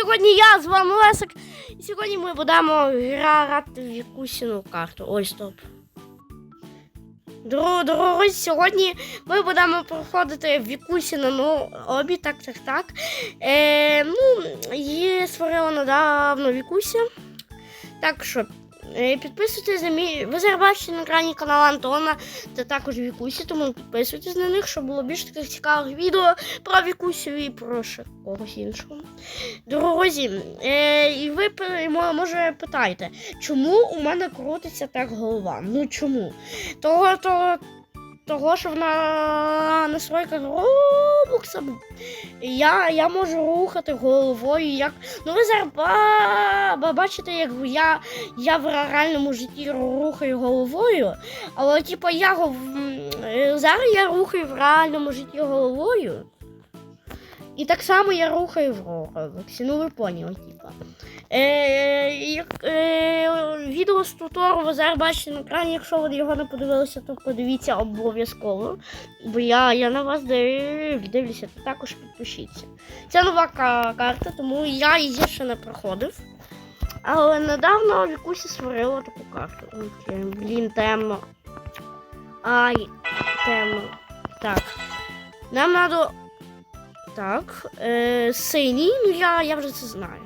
сьогодні я з вами Лесик. І сьогодні ми будемо грати в якусь карту. Ой, стоп. Дру- Друзі, сьогодні ми будемо проходити в якусь ну, обі, так, так, так. Е, ну, її створила недавно Вікуся. Так що, підписуйтесь на мій. Ви зараз бачите на екрані канал Антона та також Вікусі, тому підписуйтесь на них, щоб було більше таких цікавих відео про Вікусю і про ще когось іншого. Друзі, е, і ви може питаєте, чому у мене крутиться так голова? Ну чому? Того, того, того що на настройках Роблокса я, я можу рухати головою як. Ну ви зараз ба- ба- бачите, як я, я в реальному житті рухаю головою, але типу я е, зараз я рухаю в реальному житті головою. І так само я рухаю в Роблоксі. Ну ви поняли, типа. Е, як, е, відео з тутору ви зараз бачите на екрані, якщо ви його не подивилися, то подивіться обов'язково. Бо я, я на вас див- дивлюся, то також підпишіться. Це нова карта, тому я її ще не проходив. Але недавно Вікусі створила таку карту. Ой, блін, темно. Ай, темно. Так. Нам треба. Так. Е, синій, ну я, я вже це знаю.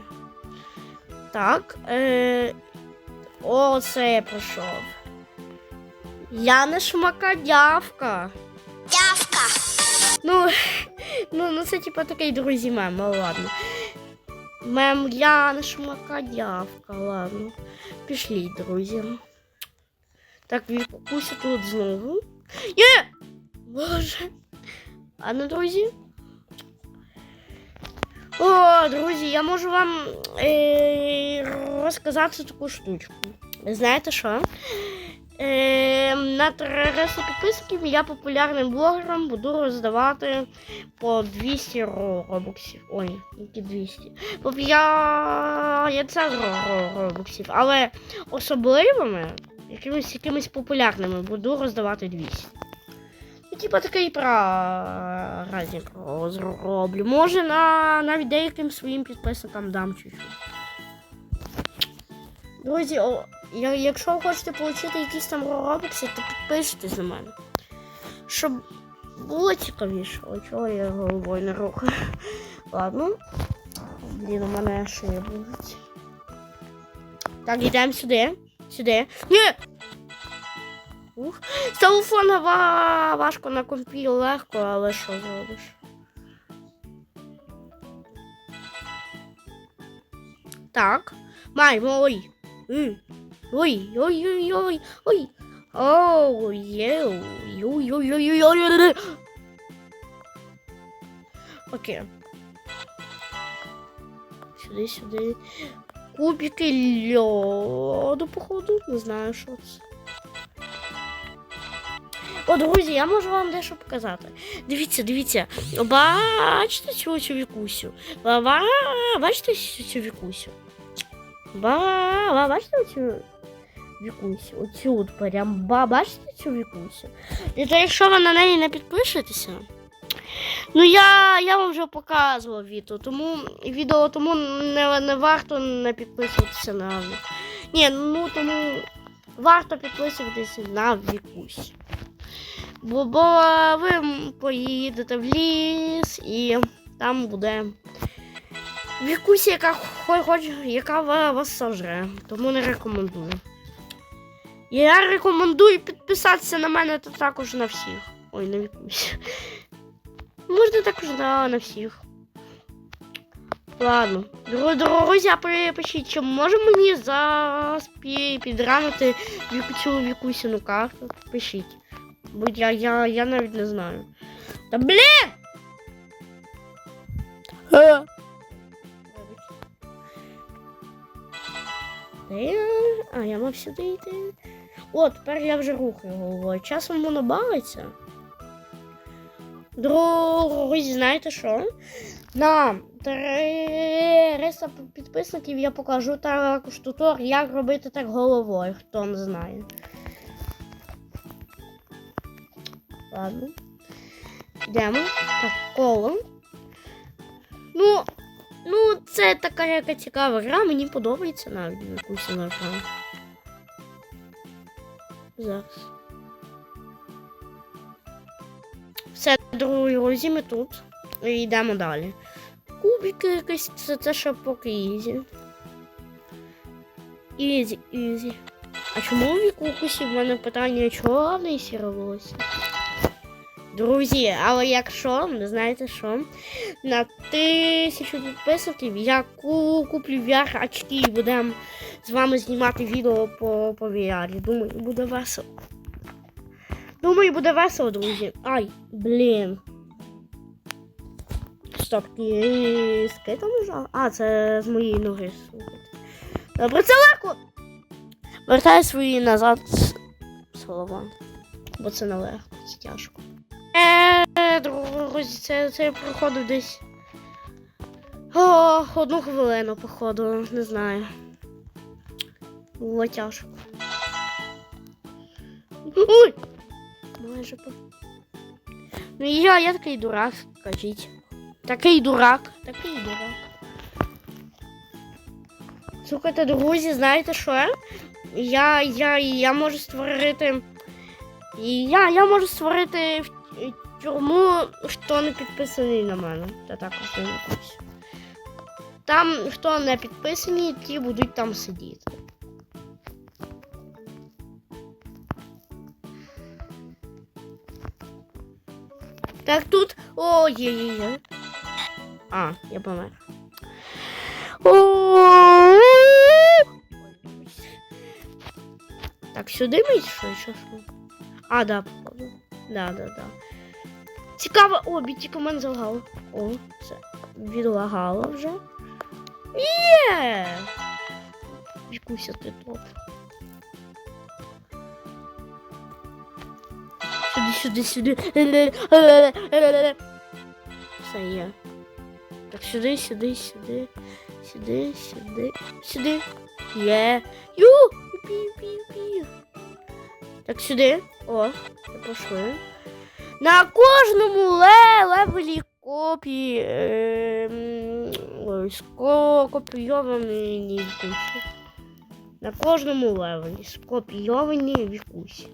Так. Е, о, це я пройшов. Я не шмакодявка. Дявка. Ну, ну, ну це типа такий друзі мем, ну ладно. Мем я не шмакодявка, ладно. Пішли, друзі. Так, відкуся тут знову. Є! Боже. А ну, друзі. О, друзі, я можу вам е, розказати таку штучку. Знаєте що? Е, на 300 підписників я популярним блогером буду роздавати по 200 робоксів. Ой, які 200. По 500 ро- ро- робоксів. Але особливими, якимись, якимись популярними буду роздавати 200. Ну, типа такий праздник зроблю. Може на навіть деяким своїм підписникам дам чуть-чуть. Друзі, о, я- якщо ви хочете отримати якісь там робокси, то підписуйтесь на мене. Щоб було цікавіше. О, чого я головою не рухаю. Ладно. Блін, у мене шия болить. Так, йдемо сюди. Сюди. Ні! Ух. З телефона ва- важко на компі легко, але що зробиш? Так. Маємо, ой. М. Ой. Оу, єу, ой, ой, ой, ой, ой, ой. Окей. Сюди, сюди. Кубики льоду, походу. Не знаю, що це. О, друзі, я можу вам дещо показати. Дивіться, дивіться. Бачите цю цю вікусю? Ба, ба, бачите цю вікусю? Ба, ба, бачите цю вікусю? Оцю от прям ба, бачите цю вікусю? І то якщо ви на неї не підпишетеся. Ну я, я вам вже показував відео, тому відео тому не, не варто не підписуватися на. Ні, ну тому варто підписуватися на вікусь. Бо, бо ви поїдете в ліс і там буде вікуся, яка хоч, яка вас сожре. Тому не рекомендую. Я рекомендую підписатися на мене та також на всіх. Ой, на вікусь. Можна також на, на всіх. Ладно. Дру- Друзі, пишіть, чи може мені заспі підранити віку- цю вікусіну карту? Пишіть. Бо я, я, я навіть не знаю. Та блін! Е. А, я мав сюди йти. О, тепер я вже рухаю головою. Часом воно бавиться. Друзі, знаєте що? На 300 підписників я покажу також тутор, як робити так головою, хто не знає. Ладно. Йдемо. Коло. Ну, ну, це така яка цікава гра, мені подобається навіть якусь вона гра. Зараз. Все, друзі, ми тут. І йдемо далі. Кубики якось, це, це ще поки ізі. Ізі, ізі. А чому в вікукусі в мене питання сіре волосся? Друзі, але якщо, знаєте що, на тисячу підписників я куплю VR очки і будемо з вами знімати відео по, по VR. Думаю, буде весело. Думаю, буде весело, друзі. Ай, блін. Стоп, кіски там лежали? А, це з моєї ноги. Добре, це легко. Вертай свої назад слова. Бо це нелегко, це тяжко. Е, друзі, це, це проходив десь. О, одну хвилину, походу, не знаю. Було тяжко. Ой! Майже по. Ну я, я такий дурак, скажіть. Такий дурак, такий дурак. Слухайте, друзі, знаєте що? Я, я, я можу створити. Я, я можу створити тюрму, хто не підписаний на мене. Та також не. Там, хто не підписані, ті будуть там сидіти. Так тут. О, є, є, є. А, я помер. О, Так, сюди ми що, що, що? А, да, походу. Да, да, да. Цікаво, о, бітіка мене залагало. О, все. Відлагало вже. Є! Вікуся, ти топ. Сюди, сюди, сюди. Все є. Так, сюди, сюди, сюди. Сюди, сюди, сюди. Є. Ю! Юпі. Так, сюди. О, пішли. На кожному ле левелі ско- скопійовані вікусі. На кожному левелі скопійовані вікусі.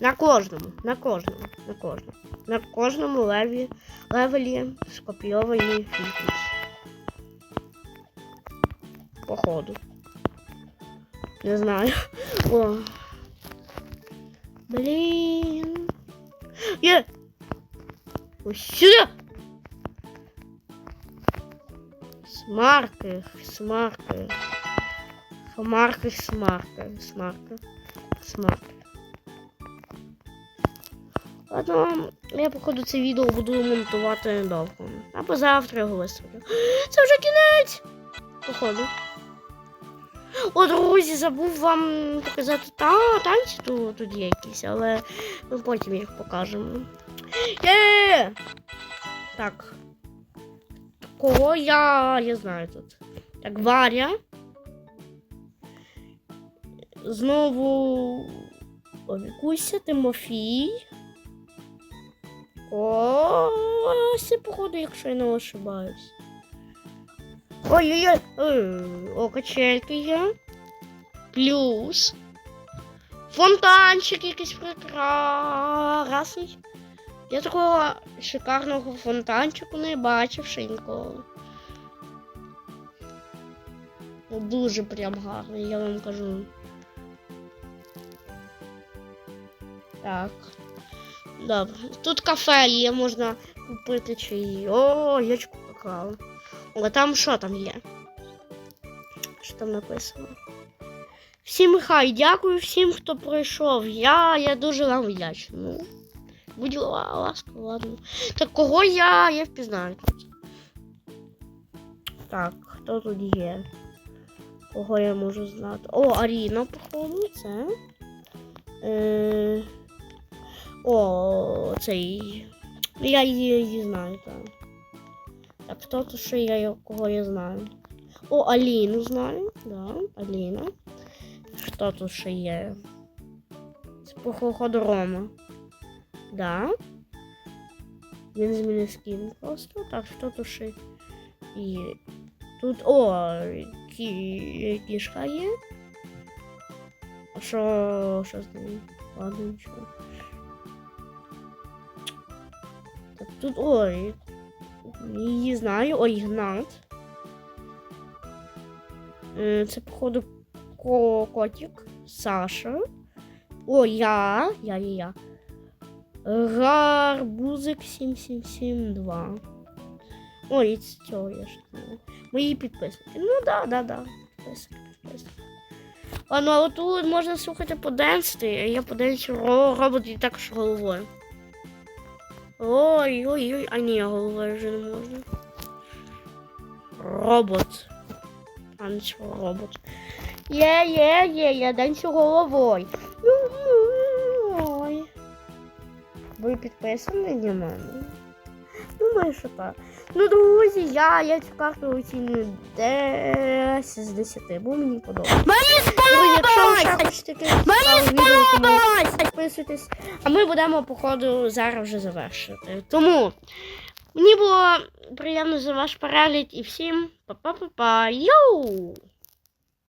На кожному, на кожному, на кожному. На кожному леві, левелі скопійовані вікусі. Походу. Не знаю. О. Блін. Є. Ось сюди. Смарки, смарки. Смарки, смарки, смарки, смарки. Ладно, я походу це відео буду монтувати недовго. Або завтра його виставлю. Це вже кінець! Походу. О, друзі, забув вам показати та, танці тут, тут якісь, але ми потім їх покажемо. Є! Так. Кого я, я знаю тут. Так, Варя. Знову Вікуся, Тимофій. О, це, походу, якщо я не ошибаюсь. Ой-ой-ой, о, качельки є. Плюс. Фонтанчик якийсь прекрасний. Я такого шикарного фонтанчику не бачив ще ніколи. Ну, Дуже прям гарний, я вам кажу. Так. Добре. Тут кафе є, можна купити чаї. О, ячку какао. О, там що там є? Що там написано? Всім хай, дякую всім, хто пройшов. Я, я дуже вам вдячний. Ну, будь ласка, ладно. Так кого я, я впізнаю. Так, хто тут є? Кого я можу знати? О, Аріна, походу, це. Е... О, цей. Я її, її знаю, так. Так, хто тут ще я, кого я знаю? О, Аліну знаю, да, Аліна. Хто тут ще є? Це Рома. Да. Він змінив скін просто. Так, хто тут ще є? Тут о, кі... кішка є. А що, що з нею? Ладно, нічого. Так, тут ой. Її знаю, ой, Ігнат. Е, Це, походу, котик, Саша. О, я, я, я, я. Гарбузик 7772. Ой, і цього я ж. Мої підписники. Ну да, да, да. Підписники, підписники. Ладно, а тут можна слухати поденсити, а я поденсю ро- робот і також головою. Ой, ой, ой, а ні, головою вже не можна. Робот. А не робот. Є, є, є, я данцю головою. Ой. Ви підписані на мене? Думаю, що так. Ну, друзі, я, я цю карту оцінюю 10 з 10, бо мені подобається. Мені сподобалось! відео, тому підписуйтесь. А ми будемо, походу, зараз вже завершити. Тому мені було приємно за ваш перегляд і всім па-па-па-па. Йоу!